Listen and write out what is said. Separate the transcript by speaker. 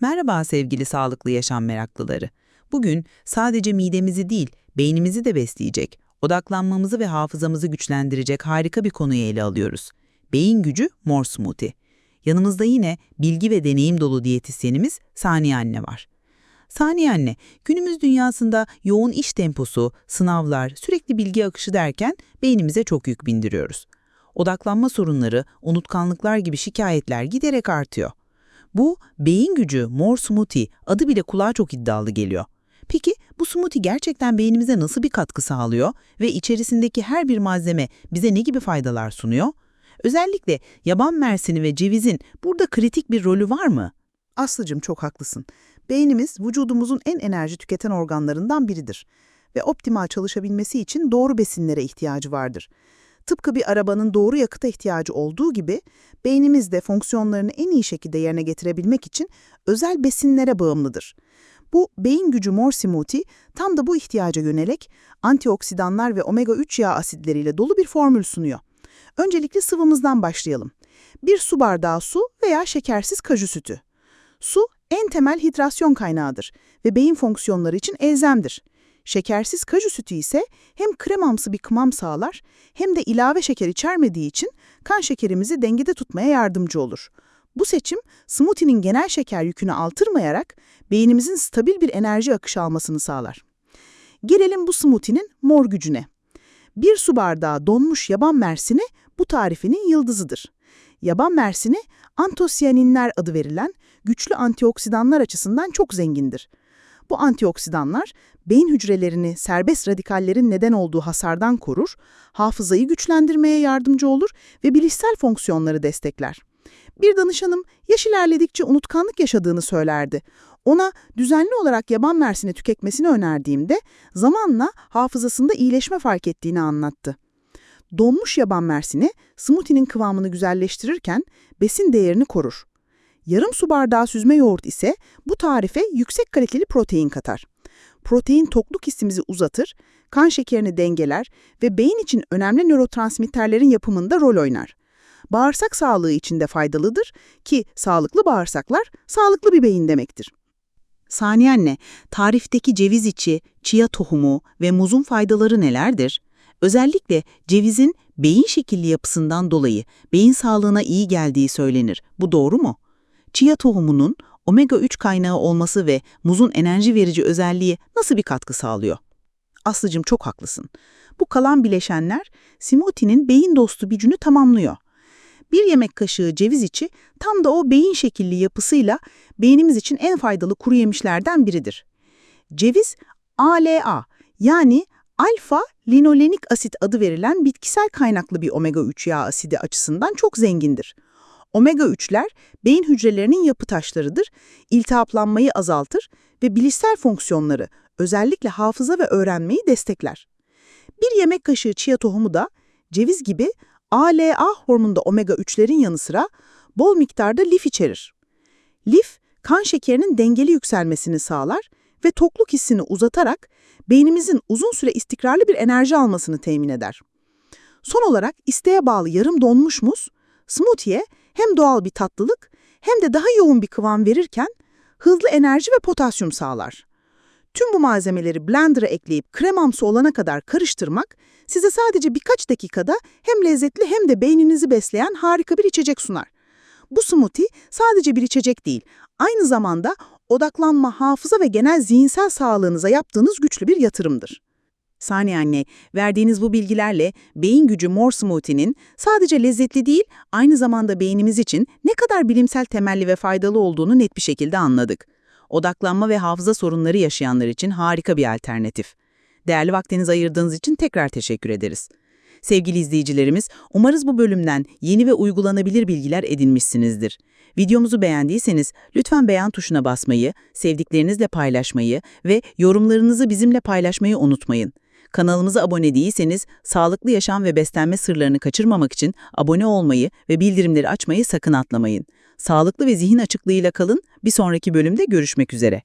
Speaker 1: Merhaba sevgili sağlıklı yaşam meraklıları. Bugün sadece midemizi değil, beynimizi de besleyecek, odaklanmamızı ve hafızamızı güçlendirecek harika bir konuyu ele alıyoruz. Beyin gücü mor smoothie. Yanımızda yine bilgi ve deneyim dolu diyetisyenimiz Saniye Anne var. Saniye Anne, günümüz dünyasında yoğun iş temposu, sınavlar, sürekli bilgi akışı derken beynimize çok yük bindiriyoruz. Odaklanma sorunları, unutkanlıklar gibi şikayetler giderek artıyor. Bu beyin gücü mor smoothie adı bile kulağa çok iddialı geliyor. Peki bu smoothie gerçekten beynimize nasıl bir katkı sağlıyor ve içerisindeki her bir malzeme bize ne gibi faydalar sunuyor? Özellikle yaban mersini ve cevizin burada kritik bir rolü var mı?
Speaker 2: Aslıcım çok haklısın. Beynimiz vücudumuzun en enerji tüketen organlarından biridir ve optimal çalışabilmesi için doğru besinlere ihtiyacı vardır. Tıpkı bir arabanın doğru yakıta ihtiyacı olduğu gibi beynimiz de fonksiyonlarını en iyi şekilde yerine getirebilmek için özel besinlere bağımlıdır. Bu beyin gücü mor smoothie tam da bu ihtiyaca yönelik antioksidanlar ve omega-3 yağ asitleriyle dolu bir formül sunuyor. Öncelikle sıvımızdan başlayalım. Bir su bardağı su veya şekersiz kaju sütü. Su en temel hidrasyon kaynağıdır ve beyin fonksiyonları için elzemdir. Şekersiz kaju sütü ise hem kremamsı bir kıvam sağlar hem de ilave şeker içermediği için kan şekerimizi dengede tutmaya yardımcı olur. Bu seçim smoothie'nin genel şeker yükünü artırmayarak beynimizin stabil bir enerji akışı almasını sağlar. Gelelim bu smoothie'nin mor gücüne. Bir su bardağı donmuş yaban mersini bu tarifinin yıldızıdır. Yaban mersini antosiyaninler adı verilen güçlü antioksidanlar açısından çok zengindir. Bu antioksidanlar beyin hücrelerini serbest radikallerin neden olduğu hasardan korur, hafızayı güçlendirmeye yardımcı olur ve bilişsel fonksiyonları destekler. Bir danışanım yaş ilerledikçe unutkanlık yaşadığını söylerdi. Ona düzenli olarak yaban mersini tüketmesini önerdiğimde zamanla hafızasında iyileşme fark ettiğini anlattı. Donmuş yaban mersini smoothie'nin kıvamını güzelleştirirken besin değerini korur. Yarım su bardağı süzme yoğurt ise bu tarife yüksek kaliteli protein katar. Protein tokluk hissimizi uzatır, kan şekerini dengeler ve beyin için önemli nörotransmitterlerin yapımında rol oynar. Bağırsak sağlığı için de faydalıdır ki sağlıklı bağırsaklar sağlıklı bir beyin demektir. Saniye anne, tarifteki ceviz içi, chia tohumu ve muzun faydaları nelerdir? Özellikle cevizin beyin şekilli yapısından dolayı beyin sağlığına iyi geldiği söylenir. Bu doğru mu? Chia tohumunun omega-3 kaynağı olması ve muzun enerji verici özelliği nasıl bir katkı sağlıyor? Aslıcım çok haklısın. Bu kalan bileşenler smoothie'nin beyin dostu gücünü tamamlıyor. Bir yemek kaşığı ceviz içi tam da o beyin şekilli yapısıyla beynimiz için en faydalı kuru yemişlerden biridir. Ceviz ALA yani alfa linolenik asit adı verilen bitkisel kaynaklı bir omega-3 yağ asidi açısından çok zengindir. Omega-3'ler beyin hücrelerinin yapı taşlarıdır, iltihaplanmayı azaltır ve bilişsel fonksiyonları, özellikle hafıza ve öğrenmeyi destekler. Bir yemek kaşığı chia tohumu da ceviz gibi ALA hormonunda omega-3'lerin yanı sıra bol miktarda lif içerir. Lif, kan şekerinin dengeli yükselmesini sağlar ve tokluk hissini uzatarak beynimizin uzun süre istikrarlı bir enerji almasını temin eder. Son olarak isteğe bağlı yarım donmuş muz, smoothie'ye hem doğal bir tatlılık hem de daha yoğun bir kıvam verirken hızlı enerji ve potasyum sağlar. Tüm bu malzemeleri blender'a ekleyip kremamsı olana kadar karıştırmak size sadece birkaç dakikada hem lezzetli hem de beyninizi besleyen harika bir içecek sunar. Bu smoothie sadece bir içecek değil, aynı zamanda odaklanma, hafıza ve genel zihinsel sağlığınıza yaptığınız güçlü bir yatırımdır. Saniye anne, verdiğiniz bu bilgilerle beyin gücü mor smoothie'nin sadece lezzetli değil, aynı zamanda beynimiz için ne kadar bilimsel temelli ve faydalı olduğunu net bir şekilde anladık. Odaklanma ve hafıza sorunları yaşayanlar için harika bir alternatif. Değerli vaktinizi ayırdığınız için tekrar teşekkür ederiz. Sevgili izleyicilerimiz, umarız bu bölümden yeni ve uygulanabilir bilgiler edinmişsinizdir. Videomuzu beğendiyseniz lütfen beğen tuşuna basmayı, sevdiklerinizle paylaşmayı ve yorumlarınızı bizimle paylaşmayı unutmayın. Kanalımıza abone değilseniz sağlıklı yaşam ve beslenme sırlarını kaçırmamak için abone olmayı ve bildirimleri açmayı sakın atlamayın. Sağlıklı ve zihin açıklığıyla kalın, bir sonraki bölümde görüşmek üzere.